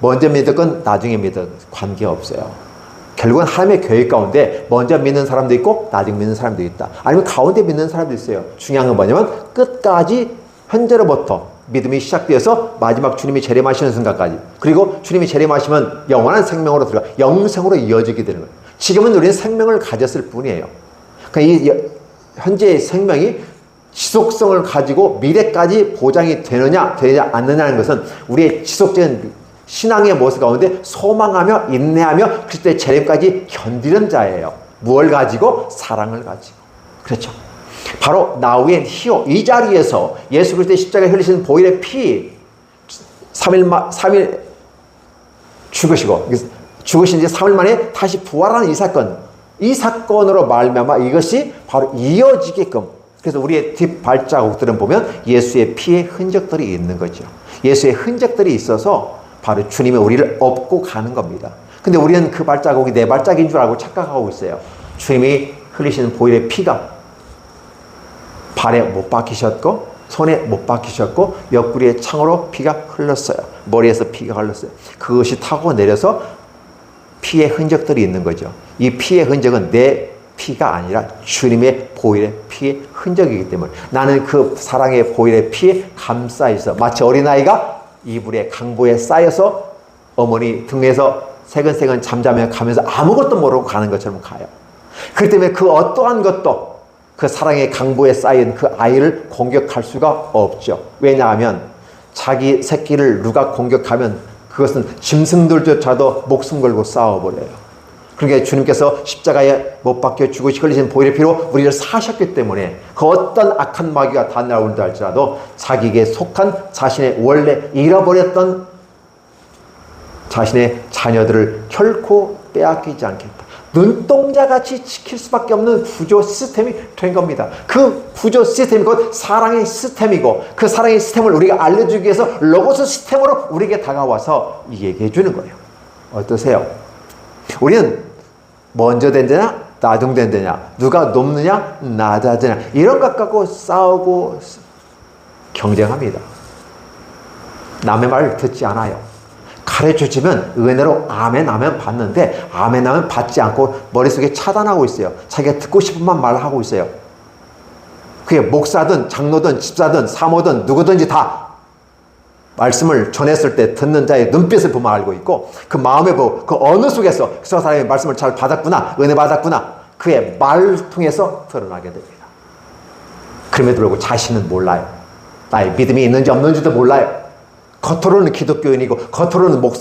먼저 믿었건 나중에 믿었건 관계없어요. 결국은 하나님의 교회 가운데 먼저 믿는 사람도 있고 나중에 믿는 사람도 있다. 아니면 가운데 믿는 사람도 있어요. 중요한 건 뭐냐면 끝까지 현재로부터 믿음이 시작되어서 마지막 주님이 재림하시는 순간까지 그리고 주님이 재림하시면 영원한 생명으로 들어가 영생으로 이어지게 되는 거예요. 지금은 우리는 생명을 가졌을 뿐이에요. 그러니까 이 여- 현재의 생명이 지속성을 가지고 미래까지 보장이 되느냐 되지 않느냐는 것은 우리의 지속적인 신앙의 모습 가운데 소망하며 인내하며 그리스도의 재림까지 견디는 자예요. 무엇을 가지고 사랑을 가지고 그렇죠. 바로 나우의 희요 이 자리에서 예수 그리스도의 십자가에 흘리신 보일의 피 3일 마, 3일 죽으시고 죽으신 지 3일 만에 다시 부활하는 이 사건 이 사건으로 말미암아 이것이 바로 이어지게끔 그래서 우리의 뒷발자국들은 보면 예수의 피의 흔적들이 있는 거죠. 예수의 흔적들이 있어서 바로 주님의 우리를 업고 가는 겁니다. 근데 우리는 그 발자국이 내 발자국인 줄 알고 착각하고 있어요. 주님이 흘리시는 보일의 피가 발에 못 박히셨고 손에 못 박히셨고 옆구리에 창으로 피가 흘렀어요. 머리에서 피가 흘렀어요. 그것이 타고 내려서 피의 흔적들이 있는 거죠. 이 피의 흔적은 내 피가 아니라 주님의 보일의 피의 흔적이기 때문에 나는 그 사랑의 보일의 피에 감싸 있어. 마치 어린아이가 이불에 강보에 쌓여서 어머니 등에서 새근새근 잠자며 가면서 아무것도 모르고 가는 것처럼 가요. 그렇기 때문에 그 어떠한 것도 그 사랑의 강보에 쌓인 그 아이를 공격할 수가 없죠. 왜냐하면 자기 새끼를 누가 공격하면 그것은 짐승들조차도 목숨 걸고 싸워버려요. 그러니까 주님께서 십자가에 못 박혀 죽으시 흘리신 보혈의 피로 우리를 사셨기 때문에 그 어떤 악한 마귀가 다 나온다 할지라도 자기에게 속한 자신의 원래 잃어버렸던 자신의 자녀들을 결코 빼앗기지 않겠다. 눈동자같이 지킬 수밖에 없는 구조 시스템이 된 겁니다. 그 구조 시스템이 곧 사랑의 시스템이고 그 사랑의 시스템을 우리가 알려주기 위해서 로고스 시스템으로 우리에게 다가와서 얘기해 주는 거예요. 어떠세요? 우리는 먼저 된 데냐 나중 된 데냐 누가 높느냐 낮아지냐 이런 것 갖고 싸우고 경쟁합니다. 남의 말을 듣지 않아요. 가르쳐 주면 은혜로 아멘 아멘 받는데 아멘 아멘 받지 않고 머릿속에 차단하고 있어요. 자기가 듣고 싶은 만 말하고 있어요. 그게 목사든 장로든 집사든 사모든 누구든지 다 말씀을 전했을 때 듣는 자의 눈빛을 보면 알고 있고 그 마음에 보고 그 어느 속에서 그 사람의 말씀을 잘 받았구나 은혜 받았구나 그의 말을 통해서 드러나게 됩니다. 그럼에도 불구하고 자신은 몰라요. 나의 믿음이 있는지 없는지도 몰라요. 겉으로는 기독교인이고 겉으로는 목사